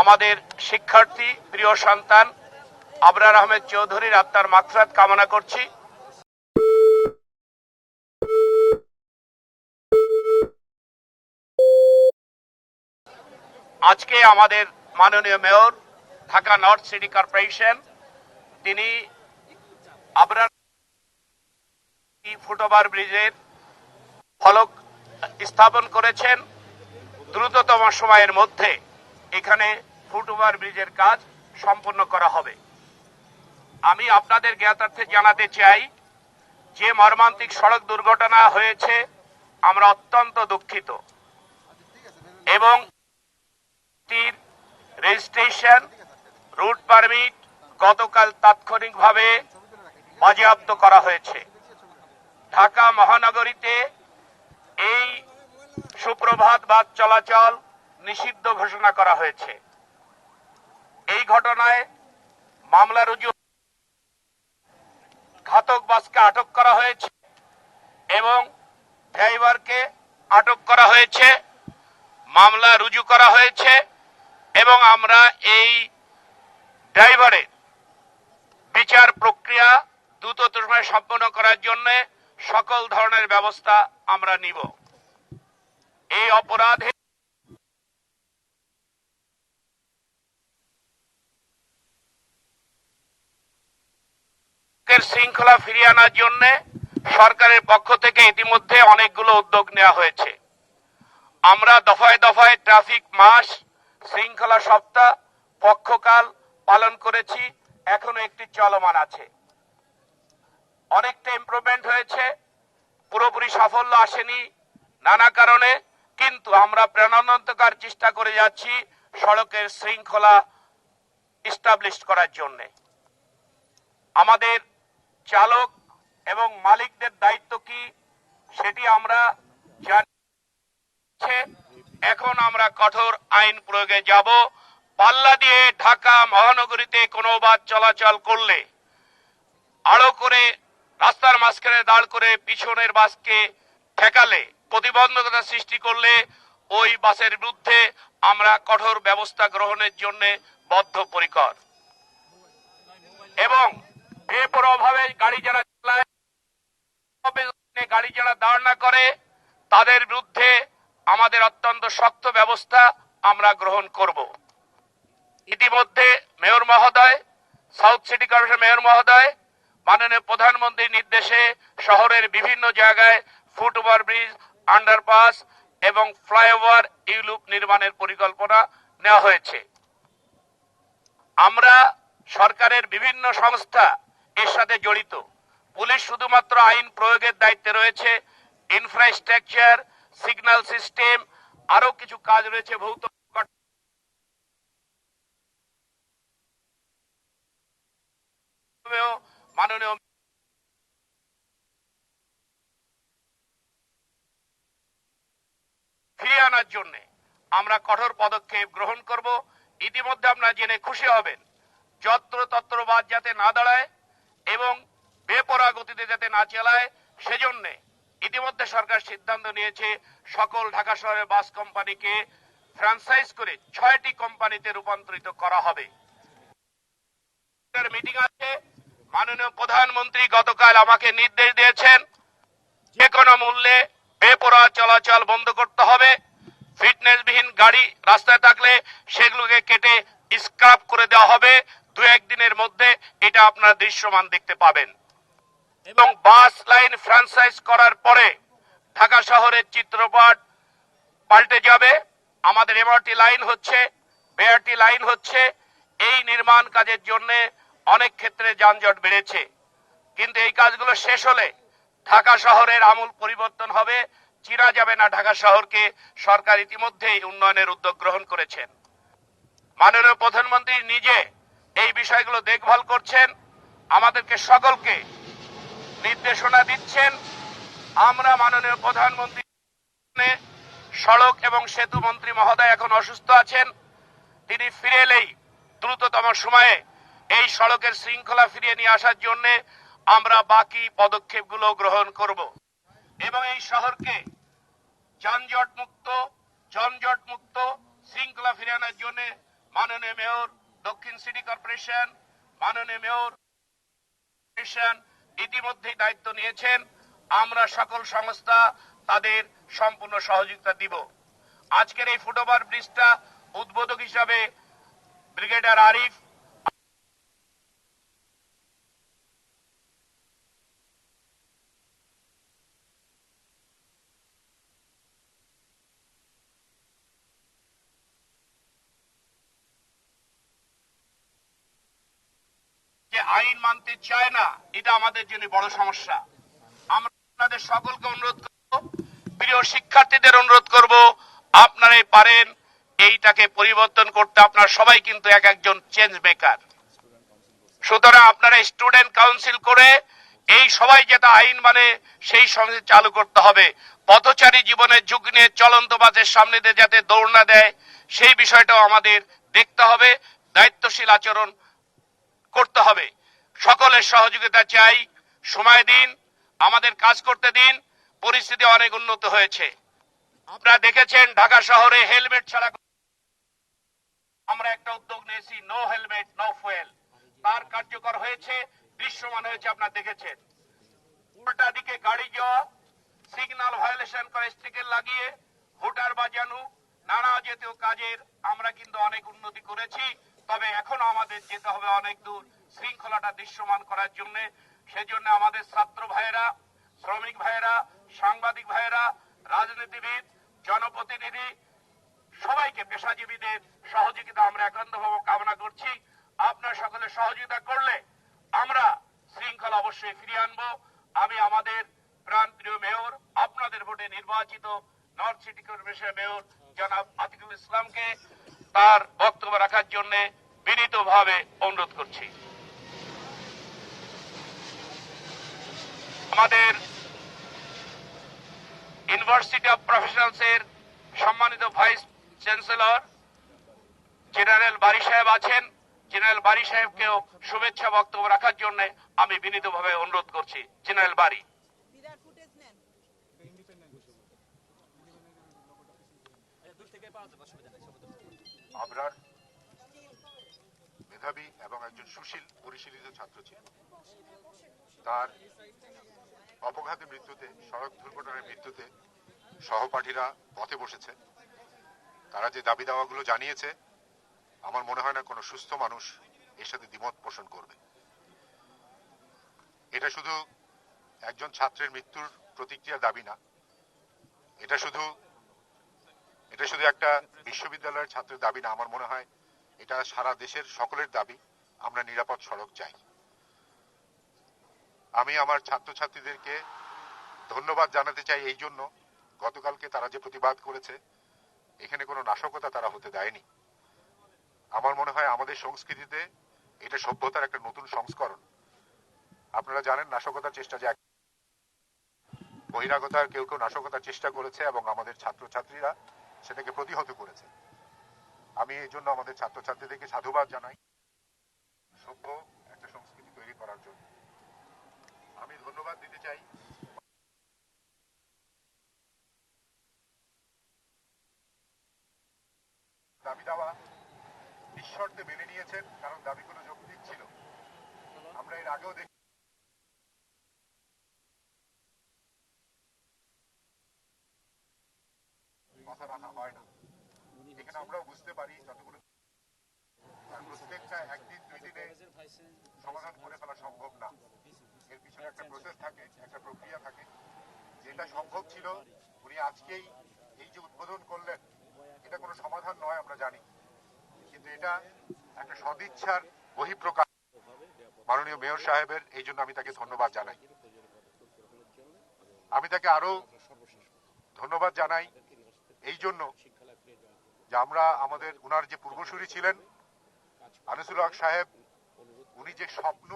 আমাদের শিক্ষার্থী, প্রিয় সন্তান, আবরার আহমেদ চৌধুরীর আত্মার মাগফিরাত কামনা করছি। আজকে আমাদের মাননীয় mayor, Dhaka north city corporation, তিনি আবরার ফুটওভার ব্রিজের ফলক স্থাপন করেছেন দ্রুততম সময়ের মধ্যে। এখানে ফুটওভার ব্রিজের কাজ সম্পন্ন করা হবে। আমি আপনাদের জ্ঞাতার্থে জানাতে চাই, যে মর্মান্তিক সড়ক দুর্ঘটনা হয়েছে, আমরা অত্যন্ত দুঃখিত। এবং টির রেজিস্ট্রেশন রুট পারমিট গতকাল তাৎক্ষণিকভাবে বাজেয়াপ্ত করা হয়েছে। ঢাকা মহানগরীতে এই সুপ্রভাত বাদ চলাচল নিষিদ্ধ ঘোষণা করা হয়েছে। এই ঘটনায় মামলা রুজু ঘাতক বাসকে আটক করা হয়েছে এবং ড্রাইভারকে আটক করা হয়েছে, মামলা রুজু করা হয়েছে এবং আমরা এই ড্রাইভারের বিচার প্রক্রিয়া দ্রুত সময়ে সম্পন্ন করার জন্য সকল ধরনের ব্যবস্থা আমরা নিব। এই অপরাধে শৃঙ্খলা ফিরিয়ে আনার জন্য সরকারের পক্ষ থেকে ইতিমধ্যে অনেকগুলো উদ্যোগ নেওয়া হয়েছে। আমরা দফায় দফায় ট্রাফিক মাস, শৃঙ্খলা সপ্তাহ, পক্ষকাল পালন করেছি, এখনও একটি চলমান আছে। অনেকটা ইমপ্রুভমেন্ট হয়েছে, পুরোপুরি সাফল্য আসেনি নানা কারণে, কিন্তু আমরা প্রাণান্তকার চেষ্টা করে যাচ্ছি সড়কের শৃঙ্খলা ইস্টাবলিশ করার জন্য। আমাদের চালক এবং মালিকদের দায়িত্ব কি সেটি আমরা জানি। এখন আমরা কঠোর আইন প্রয়োগে যাব। পাল্লা দিয়ে ঢাকা মহানগরীতে কোনো বাস চলাচল করলে আড়ো করে রাস্তার মাঝখানে দাঁড় করে পিছনের বাসকে ঠেকালে, প্রতিবন্ধকতা সৃষ্টি করলে ওই বাসের বিরুদ্ধে আমরা কঠোর ব্যবস্থা গ্রহণের জন্য বদ্ধপরিকর এবং বেপরোয়াভাবে গাড়ি যারা চালায় গাড়ি যারা দাঁড় না করে, তাদের বিরুদ্ধে আমাদের অত্যন্ত শক্ত ব্যবস্থা আমরা গ্রহণ করব। ইতিমধ্যে মেয়র মহোদয়, সাউথ সিটি কর্পোরেশন মেয়র মহোদয়, মাননীয় প্রধানমন্ত্রীর নির্দেশে শহরের বিভিন্ন জায়গায় ফুটওভার ব্রিজ, আন্ডারপাস এবং ফ্লাইওভার ইউলুপ নির্মাণের পরিকল্পনা নেওয়া হয়েছে। আমরা সরকারের বিভিন্ন সংস্থা এর সাথে জড়িত। পুলিশ শুধুমাত্র আইন প্রয়োগের দায়িত্বে রয়েছে ইনফ্রাস্ট্রাকচার সিগন্যাল সিস্টেম আরও কিছু কাজ রয়েছে ভৌত আনার জন্য আমরা কঠোর পদক্ষেপ গ্রহণ করব। ইতিমধ্যে আপনারা জেনে খুশি হবেন যত্র তত্র বাদ যাতে না দাঁড়ায় এবং বেপরা গতিতে যাতে না চালায়, সেজন্য ইতিমধ্যে সরকার সিদ্ধান্ত নিয়েছে, সকল ঢাকা শহরের বাস কোম্পানিকে ফ্রাঞ্চাইজ করে ছয়টি কোম্পানিতে রূপান্তরিত করা হবে। মিটিং আছে, মাননীয় প্রধানমন্ত্রী গতকাল আমাকে নির্দেশ দিয়েছেন, যে কোনো মূল্যে বেপরোয়া চলাচল বন্ধ করতে হবে। ফিটনেসবিহীন গাড়ি রাস্তায় থাকলে সেগুলোকে কেটে স্ক্রাপ করে দেওয়া হবে। দু একদিনের মধ্যে এটা আপনারা দৃশ্যমান দেখতে পাবেন। এবং বাস লাইন ফ্রাঞ্চাইজ করার পরে ঢাকা শহরের চিত্রপট পাল্টে যাবে। আমাদের এমআরটি লাইন হচ্ছে বিআরটি লাইন হচ্ছে। এই নির্মাণ কাজের জন্য অনেক ক্ষেত্রে যানজট বেড়েছে। কিন্তু এই কাজগুলো শেষ হলে ঢাকা শহরের আমূল পরিবর্তন হবে। চিরা যাবে না ঢাকা শহরকে। সরকার ইতিমধ্যেই উন্নয়নের উদ্যোগ গ্রহণ করেছেন। মাননীয় প্রধানমন্ত্রী নিজে এই বিষয়গুলো দেখভাল করছেন। আমাদেরকে সকলকে নির্দেশনা দিচ্ছেন। আমরা মাননীয় প্রধানমন্ত্রী সড়ক এবং সেতু মন্ত্রী মহোদয় এখন অসুস্থ আছেন। তিনি ফিরে এলেই দ্রুততম সময়ে এই সড়কের শৃঙ্খলা ফিরিয়ে নিয়ে আসার জন্য আমরা বাকি পদক্ষেপগুলো গ্রহণ করব। এবং এই শহরকে যানজট মুক্ত জনজট মুক্ত শৃঙ্খলা ফিরিয়ে আনার জন্য মাননীয় মেয়র দক্ষিণ সিটি কর্পোরেশন, মাননীয় মেয়র ইতিমধ্যেই দায়িত্ব নিয়েছেন। আমরা সকল সংস্থা তাদের সম্পূর্ণ সহযোগিতা দিব। আজকের এই ফুটওভার ব্রিজটা উদ্বোধক হিসাবে ব্রিগেডার আরিফ যে আইন মানতে চায় না, এটা আমাদের জন্য বড় সমস্যা। আমরা আপনাদের সকলকে অনুরোধ করব, প্রিয় শিক্ষার্থীদের অনুরোধ করব, আপনারাই পারেন এইটাকে পরিবর্তন করতে। আপনারা সবাই কিন্তু এক একজন চেঞ্জ মেকার সুতরাং আপনারা স্টুডেন্ট কাউন্সিল করে এই সবাই যেটা আইন মানে সেই সঙ্গে চালু করতে হবে। পথচারী জীবনের যুগ নিয়ে চলন্ত বাসের সামনে দিয়ে যাতে দৌড় না দেয়, সেই বিষয়টাও আমাদের দেখতে হবে, দায়িত্বশীল আচরণ করতে হবে। সকলের সহযোগিতা চাই, সময় দিন, আমাদের কাজ করতে দিন, পরিস্থিতি অনেক উন্নত হয়েছে। আপনারা দেখেছেন, ঢাকা শহরে হেলমেট ছাড়া আমরা একটা উদ্যোগ নিয়েছি নো হেলমেট নো ফুয়েল তার কার্যকর হয়েছে, দৃশ্যমান হয়েছে, আপনারা দেখেছেন। উল্টা দিকে গাড়ি যাওয়া সিগন্যাল ভায়োলেশন করে স্টিকার লাগিয়ে, ভোটার বাজানো, নানা জাতীয় কাজের আমরা কিন্তু অনেক উন্নতি করেছি, তবে এখনও আমাদের যেতে হবে অনেক দূর। শৃঙ্খলাটা দৃশ্যমান করার জন্য। সেজন্য আমাদের ছাত্র ভাইয়েরা, শ্রমিক ভাইয়েরা, সাংবাদিক ভাইয়েরা, রাজনীতিবিদ, জনপ্রতিনিধি, সবাইকে পেশাজীবীদের সহযোগিতা আমরা একান্তভাবে কামনা করছি। আপনার সকলে সহযোগিতা করলে আমরা শৃঙ্খলা অবশ্যই ফিরিয়ে আনব। আমি আমাদের প্রাণপ্রিয় মেয়র, আপনাদের ভোটে নির্বাচিত নর্থ সিটি কর্পোরেশনের মেয়র জনাব আতিকুল ইসলামকে তার বক্তব্য রাখার জন্য বিনীতভাবে অনুরোধ করছি। আমাদের ইউনিভার্সিটি অফ প্রফেশনালস এর সম্মানিত ভাইস চ্যান্সেলর জেনারেল বারি সাহেব আছেন। জেনারেল বারি সাহেবকেও শুভেচ্ছা বক্তব্য রাখার জন্য আমি বিনীতভাবে অনুরোধ করছি। জেনারেল বারি। মেধাবী এবং একজন সুশীল পরিশীলিত ছাত্র ছিলেন তার অপঘাতে মৃত্যুতে, সড়ক দুর্ঘটনায় মৃত্যুতে সহপাঠীরা পথে বসেছে। তারা যে দাবি দাওয়াগুলো জানিয়েছে, আমার মনে হয় না কোনো সুস্থ মানুষ এর সাথে দ্বিমত পোষণ করবে। এটা শুধু একজন ছাত্রের মৃত্যুর প্রতিক্রিয়া দাবি না। এটা শুধু এটা শুধু একটা বিশ্ববিদ্যালয়ের ছাত্রের দাবি না। আমার মনে হয় এটা সারা দেশের সকলের দাবি, আমরা নিরাপদ সড়ক চাই। আমি আমার ছাত্রছাত্রীদেরকে ধন্যবাদ জানাতে চাই এই জন্য। গতকালকে তারা যে প্রতিবাদ করেছে, এখানে কোনো নাশকতা তারা হতে দেয়নি। আমার মনে হয় আমাদের সংস্কৃতিতে এটা সভ্যতার একটা নতুন সংস্করণ। আপনারা জানেন নাশকতার চেষ্টা যে বহিরাগতার কেউ কেউ নাশকতার চেষ্টা করেছে এবং আমাদের ছাত্রছাত্রীরা সেটাকে প্রতিহত করেছে। আমি এই জন্য আমাদের ছাত্রছাত্রীদেরকে সাধুবাদ জানাই। সভ্য একটা সংস্কৃতি তৈরি করার জন্য। আমি ধন্যবাদ দিতে চাই। দাবি দাওয়া নিঃশর্তে মেনে নিয়েছেন, কারণ দাবিগুলো যৌক্তিক ছিল। আমরা এর আগেও দেখি কথা রাখা হয় না। এখানে আমরাও বুঝতে পারি যতগুলো প্রত্যেকটা একদিন দুই দিনে সমাধান করে ফেলা সম্ভব না। এর পিছনে একটা প্রসেস থাকে, একটা প্রক্রিয়া থাকে। যেটা সম্ভব ছিল, উনি আজকেই এই যে উদ্বোধন করলেন, এটা কোনো সমাধান নয়, আমরা জানি। কিন্তু এটা একটা সদিচ্ছার বহিঃপ্রকাশ। মাননীয় মেয়র সাহেবের এই জন্য আমি তাকে ধন্যবাদ জানাই। আমি তাকে আরও ধন্যবাদ জানাই এই জন্য যে আমরা আমাদের, উনার যে পূর্বসূরি ছিলেন, আনিসুল হক সাহেব, উনি যে স্বপ্ন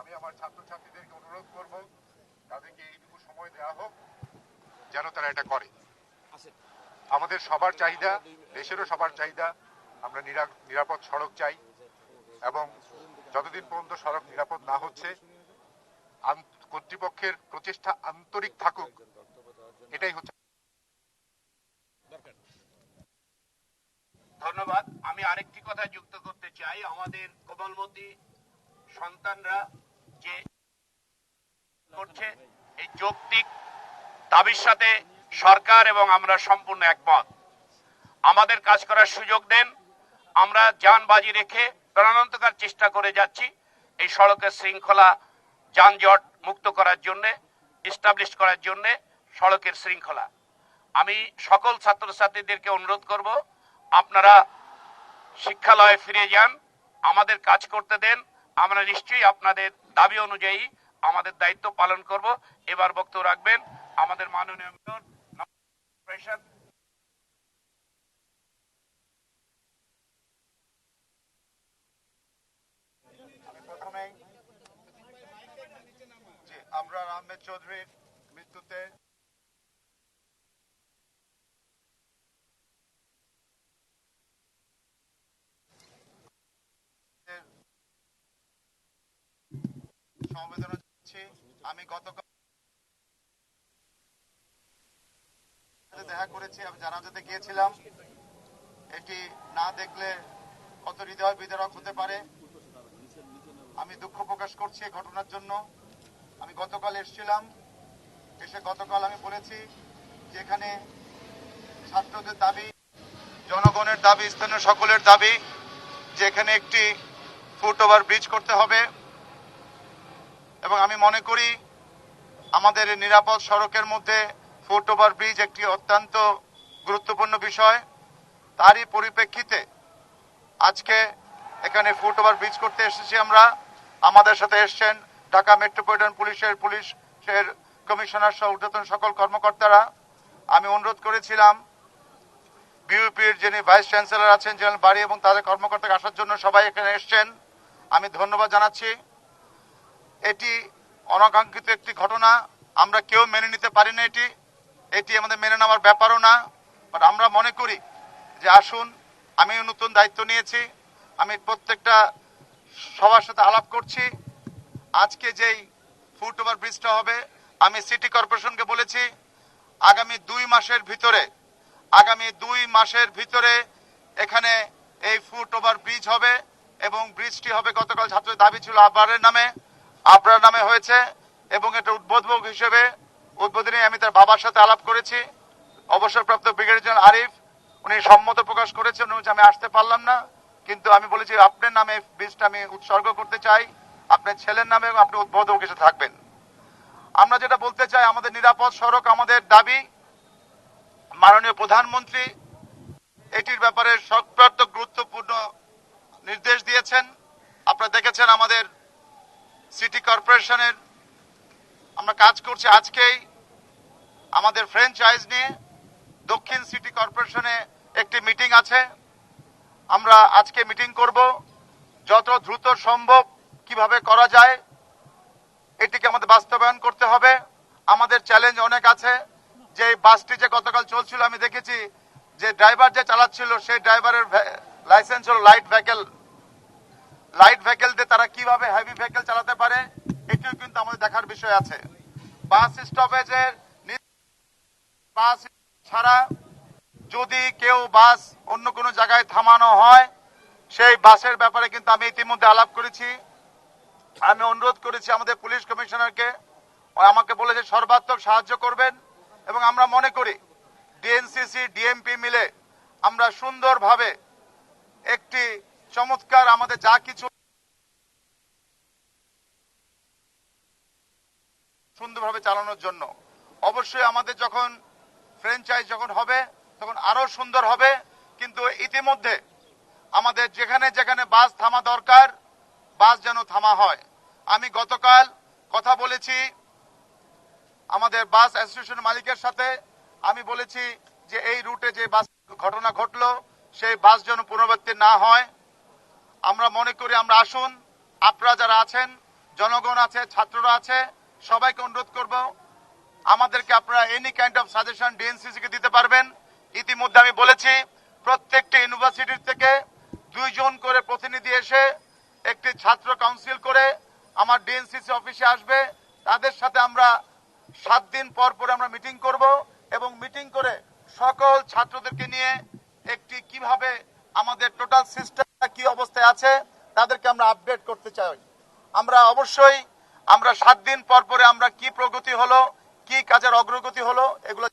আমি আমার ছাত্রছাত্রীদেরকে অনুরোধ করব তাদেরকে এইটুকু সময় দেওয়া হোক যেন তারা এটা করে। আমাদের সবার চাহিদা দেশেরও সবার চাহিদা আমরা নিরাপদ সড়ক চাই এবং যতদিন পর্যন্ত সড়ক নিরাপদ না হচ্ছে কর্তৃপক্ষের প্রচেষ্টা আন্তরিক থাকুক এটাই হচ্ছে। ধন্যবাদ। আমি আরেকটি কথা যুক্ত করতে চাই। আমাদের কোমলমতি সন্তানরা যে করছে এই যৌক্তিক দাবির সাথে সরকার এবং আমরা সম্পূর্ণ একমত। আমাদের কাজ করার সুযোগ দেন। আমরা যানবাজি রেখে প্রাণান্তকার চেষ্টা করে যাচ্ছি এই সড়কের শৃঙ্খলা যানজট মুক্ত করার জন্যে ইস্টাবলিশ করার জন্যে সড়কের শৃঙ্খলা। আমি সকল ছাত্রছাত্রীদেরকে অনুরোধ করব, আপনারা শিক্ষালয়ে ফিরে যান, আমাদের কাজ করতে দেন। আমরা নিশ্চয়ই আপনাদের দাবি অনুযায়ী আমাদের দায়িত্ব পালন করব। এবার বক্তব্য রাখবেন আমাদের মাননীয় মেয়র কর্পোরেশন আমি প্রথমেই জি আবরার আহমেদ চৌধুরীর মৃত্যুতে সমবেদনা জানাচ্ছি। আমি গতকাল সাথে দেখা করেছি, আমি জানাজাতে গিয়েছিলাম। এটি না দেখলে কত হৃদয় বিদারক হতে পারে। আমি দুঃখ প্রকাশ করছি ঘটনার জন্য। আমি গতকাল এসেছিলাম। এসে গতকাল আমি বলেছি যে এখানে ছাত্রদের দাবি, জনগণের দাবি, স্থানীয় সকলের দাবি যে এখানে একটি ফুট ওভার ব্রিজ করতে হবে। এবং আমি মনে করি আমাদের নিরাপদ সড়কের মধ্যে ফুট ওভার ব্রিজ একটি অত্যন্ত গুরুত্বপূর্ণ বিষয়। তারই পরিপ্রেক্ষিতে আজকে এখানে ফুট ওভার ব্রিজ করতে এসেছি আমরা। আমাদের সাথে এসছেন ঢাকা মেট্রোপলিটন পুলিশের পুলিশের কমিশনার সহ ঊর্ধ্বতন সকল কর্মকর্তারা। আমি অনুরোধ করেছিলাম, বিউপির যিনি ভাইস চ্যান্সেলর আছেন জেনারেল বাড়ি এবং তাদের কর্মকর্তাকে আসার জন্য সবাই এখানে এসছেন। আমি ধন্যবাদ জানাচ্ছি। এটি অনাকাঙ্ক্ষিত একটি ঘটনা, আমরা কেউ মেনে নিতে পারি না এটি। এটি আমাদের মেনে নেওয়ার ব্যাপারও না বাট আমরা মনে করি যে আসুন আমি নতুন দায়িত্ব নিয়েছি, আমি প্রত্যেকটা সবার সাথে আলাপ করছি। আজকে যেই ফুট ওভার ব্রিজটা হবে, আমি সিটি কর্পোরেশনকে বলেছি, আগামী দুই মাসের ভিতরে, আগামী দুই মাসের ভিতরে এখানে এই ফুট ওভার ব্রিজ হবে এবং ব্রিজটি হবে গতকাল ছাত্রদের দাবি ছিল আবরারের নামে, আবরার নামে হয়েছে এবং এটা উদ্বোধক হিসেবে উদ্বোধনী আমি তার বাবার সাথে আলাপ করেছি। অবসরপ্রাপ্ত ব্রিগেডিয়ার জেনারেল আরিফ, উনি সম্মত প্রকাশ করেছেন, উনি আমি আসতে পারলাম না, কিন্তু আমি বলেছি, আপনার নামে ব্রিজটা আমি উৎসর্গ করতে চাই, আপনার ছেলের নামে আপনি উদ্বোধক হিসেবে থাকবেন। আমরা যেটা বলতে চাই, আমাদের নিরাপদ সড়ক আমাদের দাবি। মাননীয় প্রধানমন্ত্রী এটির ব্যাপারে সর্বাত্মক গুরুত্বপূর্ণ নির্দেশ দিয়েছেন। আপনারা দেখেছেন আমাদের সিটি কর্পোরেশনের আমরা কাজ করছি আজকেই আমাদের ফ্র্যাঞ্চাইজ নিয়ে। দক্ষিণ সিটি কর্পোরেশনে একটি মিটিং আছে। আমরা আজকে মিটিং করব। যত দ্রুত সম্ভব কীভাবে করা যায়, এটিকে আমাদের বাস্তবায়ন করতে হবে। আমাদের চ্যালেঞ্জ অনেক আছে। যে বাসটি যে গতকাল চলছিল, আমি দেখেছি যে ড্রাইভার যে চালাচ্ছিল, সেই ড্রাইভারের লাইসেন্স হল লাইট ভেহিকেল লাইট ভেহিকেল দিয়ে তারা কীভাবে হেভি ভেহিকেল চালাতে পারে এটিও কিন্তু আমাদের দেখার বিষয় আছে। বাস স্টপেজের বাস ছাড়া যদি কেউ বাস অন্য কোনো জায়গায় থামানো হয়, সেই বাসের ব্যাপারে কিন্তু আমি ইতিমধ্যে আলাপ করেছি। আমি অনুরোধ করেছি আমাদের পুলিশ কমিশনারকে আমাকে বলেছে সর্বাত্মক সাহায্য করবেন এবং আমরা মনে করি ডিএনসিসি, ডিএমপি মিলে আমরা সুন্দরভাবে একটি চমৎকার আমাদের যা কিছু সুন্দরভাবে চালানোর জন্য। অবশ্যই আমাদের যখন ফ্র্যাঞ্চাইজ যখন হবে, তখন আরও সুন্দর হবে। কিন্তু ইতিমধ্যে আমাদের যেখানে যেখানে বাস থামা দরকার, বাস যেন থামা হয়। আমি গতকাল কথা বলেছি আমাদের বাস অ্যাসোসিয়েশন মালিকের সাথে। আমি বলেছি যে এই রুটে যে বাস ঘটনা ঘটলো, সেই বাস যেন পুনরাবৃত্তি না হয়। আমরা মনে করি আমরা আসুন। আপনারা যারা আছেন, জনগণ আছে, ছাত্ররা আছে সবাইকে অনুরোধ করব, আমাদেরকে আপনারা any kind of suggestion DNCC কে দিতে পারবেন। ইতিমধ্যে আমি বলেছি, প্রত্যেকটি ইউনিভার্সিটির থেকে দুইজন করে প্রতিনিধি এসে একটি ছাত্র কাউন্সিল করে আমার ডিএনসিসি অফিসে আসবে। তাদের সাথে আমরা সাত দিন পর পর আমরা মিটিং করব এবং মিটিং করে সকল ছাত্রদেরকে নিয়ে একটি কীভাবে আমাদের টোটাল সিস্টেম কি অবস্থায় আছে, তাদেরকে আমরা আপডেট করতে চাই। আমরা অবশ্যই আমরা সাত দিন পর পরে আমরা কি প্রগতি হলো, কি কাজের অগ্রগতি হলো, এগুলো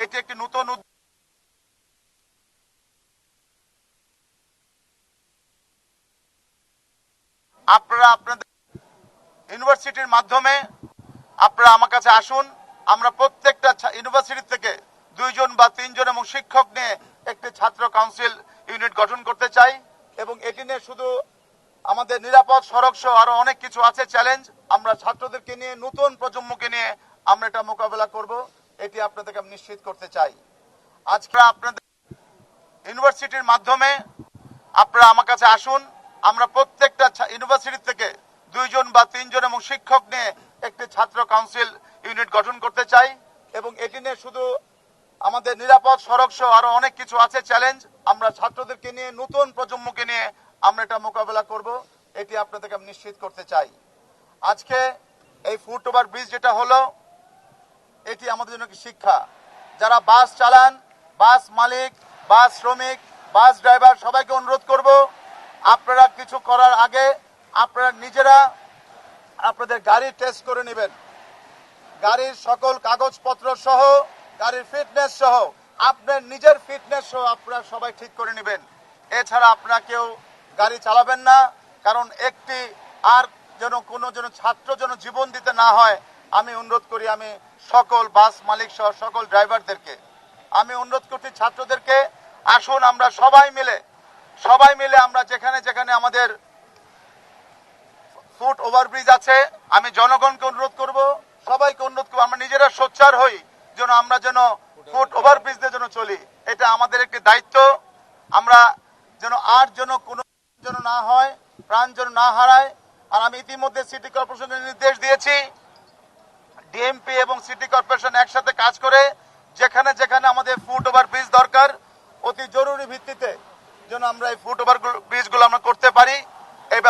এটি একটি নতুন। আপনারা আপনাদের ইউনিভার্সিটির মাধ্যমে আপনারা আমার কাছে আসুন আমরা প্রত্যেকটা ইউনিভার্সিটি থেকে দুইজন বা তিনজন এবং শিক্ষক নিয়ে একটি ছাত্র কাউন্সিল ইউনিট গঠন করতে চাই এবং এটি নিয়ে শুধু আমাদের নিরাপদ, সড়ক সহ আরও অনেক কিছু আছে, চ্যালেঞ্জ আমরা ছাত্রদেরকে নিয়ে, নতুন প্রজন্মকে নিয়ে আমরা এটা মোকাবেলা করব, এটি আপনাদেরকে আমি নিশ্চিত করতে চাই। আজকে আপনাদের ইউনিভার্সিটির মাধ্যমে আপনারা আমার কাছে আসুন। আমরা প্রত্যেকটা ইউনিভার্সিটি থেকে দুইজন বা তিনজন এবং শিক্ষক নিয়ে একটি ছাত্র কাউন্সিল ইউনিট গঠন করতে চাই এবং এটি নিয়ে শুধু আমাদের নিরাপদ, সড়ক সহ আরও অনেক কিছু আছে, চ্যালেঞ্জ। আমরা ছাত্রদেরকে নিয়ে, নতুন প্রজন্মকে নিয়ে আমরা এটা মোকাবেলা করব, এটি আপনাদেরকে আমি নিশ্চিত করতে চাই। আজকে এই ফুট ওভার ব্রিজ যেটা হলো, এটি আমাদের জন্য একটি শিক্ষা। যারা বাস চালান, বাস মালিক, বাস শ্রমিক, বাস ড্রাইভার, সবাইকে অনুরোধ করব, আপনারা কিছু করার আগে আপনারা নিজেরা আপনাদের গাড়ি টেস্ট করে নেবেন। গাড়ির সকল কাগজপত্র সহ, গাড়ির ফিটনেস সহ, আপনার নিজের ফিটনেস সহ আপনারা সবাই ঠিক করে নেবেন। এছাড়া আপনারা কেউ গাড়ি চালাবেন না, কারণ একটি আর যেন কোনো যেন ছাত্র যেন জীবন দিতে না হয়, আমি অনুরোধ করি, আমি সকল বাস মালিক সহ সকল ড্রাইভারদেরকে, আমি অনুরোধ করছি ছাত্রদেরকে, আসুন আমরা সবাই মিলে সবাই মিলে আমরা যেখানে যেখানে আমাদের ফুট ওভারব্রিজ আছে, আমি জনগণকে অনুরোধ করব, সবাইকে অনুরোধ করব, আমরা নিজেরা সোচ্চার হই যেন আমরা যেন ফুট ওভারব্রিজ দিয়ে যেন চলি। এটা আমাদের একটি দায়িত্ব। আমরা যেন আর যেন কোনো যেন না হয়, প্রাণ যেন না হারায় আর আমি ইতিমধ্যে সিটি কর্পোরেশনের নির্দেশ দিয়েছি। ডিএমপি এবং সিটি কর্পোরেশন একসাথে কাজ করে যেখানে যেখানে আমাদের ফুট ওভার ব্রিজ দরকার, অতি জরুরি ভিত্তিতে যেন আমরা এই ফুট ওভার ব্রিজগুলো আমরা করতে পারি। এই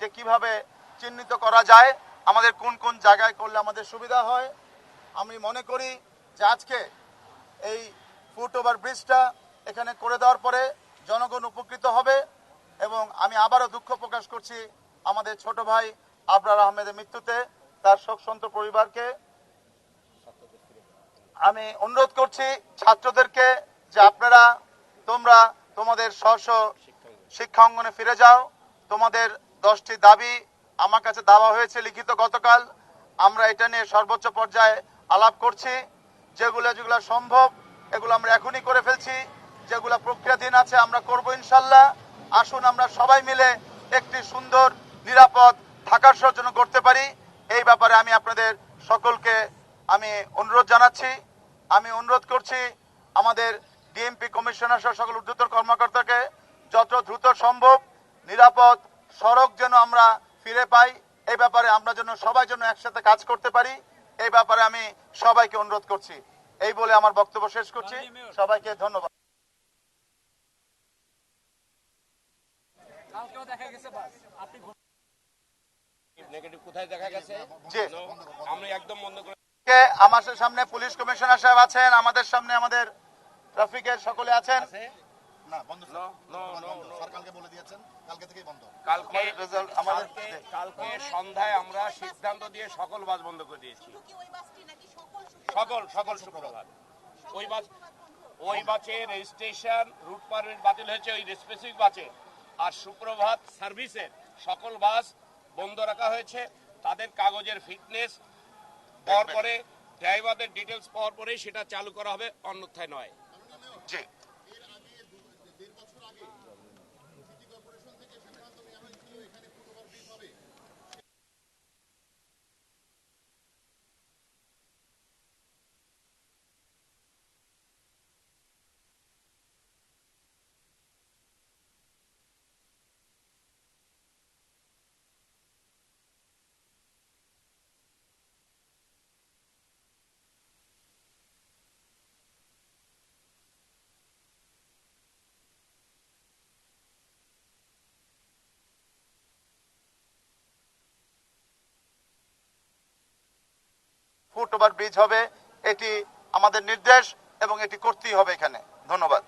যে কীভাবে চিহ্নিত করা যায়, আমাদের কোন কোন জায়গায় করলে আমাদের সুবিধা হয়, আমি মনে করি যে আজকে এই ফুট ওভার ব্রিজটা এখানে করে দেওয়ার পরে জনগণ উপকৃত হবে এবং আমি আবারও দুঃখ প্রকাশ করছি আমাদের ছোট ভাই আবরার আহমেদের মৃত্যুতে, তার শোকসন্ত পরিবারকে। আমি অনুরোধ করছি ছাত্রদেরকে যে আপনারা, তোমরা তোমাদের স্ব শিক্ষা অঙ্গনে ফিরে যাও। তোমাদের দশটি দাবি আমার কাছে দেওয়া হয়েছে লিখিত গতকাল। আমরা এটা নিয়ে সর্বোচ্চ পর্যায়ে আলাপ করছি। যেগুলো যেগুলো সম্ভব, এগুলো আমরা এখনই করে ফেলছি। যেগুলো প্রক্রিয়াধীন আছে আমরা করব ইনশাল্লাহ। আসুন আমরা সবাই মিলে একটি সুন্দর নিরাপদ থাকার সহ জন্য করতে পারি। এই ব্যাপারে আমি আপনাদের সকলকে আমি অনুরোধ জানাচ্ছি। আমি অনুরোধ করছি আমাদের ডিএমপি কমিশনার সহ সকল ঊর্ধ্বতন কর্মকর্তাকে যত দ্রুত সম্ভব নিরাপদ সড়ক যেন আমরা ফিরে পাই। এই ব্যাপারে আমরা যেন সবাই যেন একসাথে কাজ করতে পারি। এই ব্যাপারে আমি সবাইকে অনুরোধ করছি। এই বলে আমার বক্তব্য শেষ করছি। সবাইকে ধন্যবাদ। কালকেও দেখা গেছে বাস। আপনি নেগেটিভ কোথায় দেখা গেছে? জি। একদম বন্ধ করে আমাদের সামনে পুলিশ কমিশনার সাহেব আছেন আমাদের সামনে আমাদের ট্রাফিকের সকলে আছেন। না বন্ধ no no no no sir কালকে বলে দিয়েছেন। কালকে থেকেই বন্ধ। কালকে আমাদের আমাদের- কালকে কালকে সন্ধ্যায় আমরা সিদ্ধান্ত দিয়ে সকল বাস বন্ধ করে দিয়েছি। কি ওই বাসটি নাকি সকল সকল শুক্রবার। ওই বাস ওই বাসে রেজিস্ট্রেশন রুট পারমিট বাতিল হয়েছে ওই স্পেসিফিক বাসে। সুপ্রভাত সার্ভিসের সকল বাস বন্ধ রাখা হয়েছে। তাদের কাগজের ফিটনেস পাওয়ার পরে ড্রাইভারদের ডিটেলস পাওয়ার পরেই সেটা চালু করা হবে, অন্যথায় নয়। জি। ফুট ওভার ব্রিজ হবে। এটি আমাদের নির্দেশ এবং এটি করতেই হবে এখানে। ধন্যবাদ।